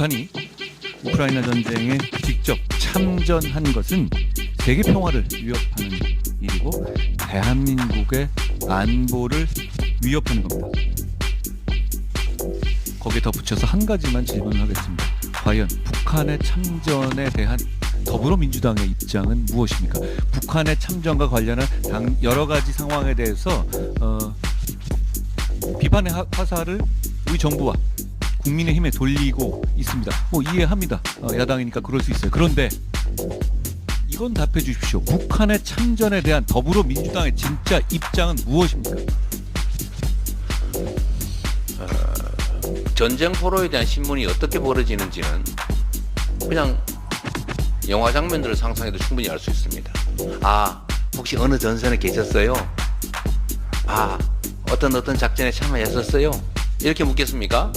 북한이 우크라이나 전쟁에 직접 참전한 것은 세계 평화를 위협하는 일이고 대한민국의 안보를 위협하는 겁니다. 거기에 덧붙여서 한 가지만 질문을 하겠습니다. 과연 북한의 참전에 대한 더불어민주당의 입장은 무엇입니까? 북한의 참전과 관련한 당 여러 가지 상황에 대해서 어, 비판의 하- 화살을 우리 정부와 국민의힘에 돌리고 있습니다. 뭐 이해합니다. 어, 야당이니까 그럴 수 있어요. 그런데 이건 답해 주십시오. 북한의 참전에 대한 더불어민주당의 진짜 입장은 무엇입니까? 전쟁 포로에 대한 신문이 어떻게 벌어지는지는 그냥 영화 장면들을 상상해도 충분히 알 수 있습니다. 아, 혹시 어느 전선에 계셨어요? 아, 어떤 어떤 작전에 참여했었어요? 이렇게 묻겠습니까?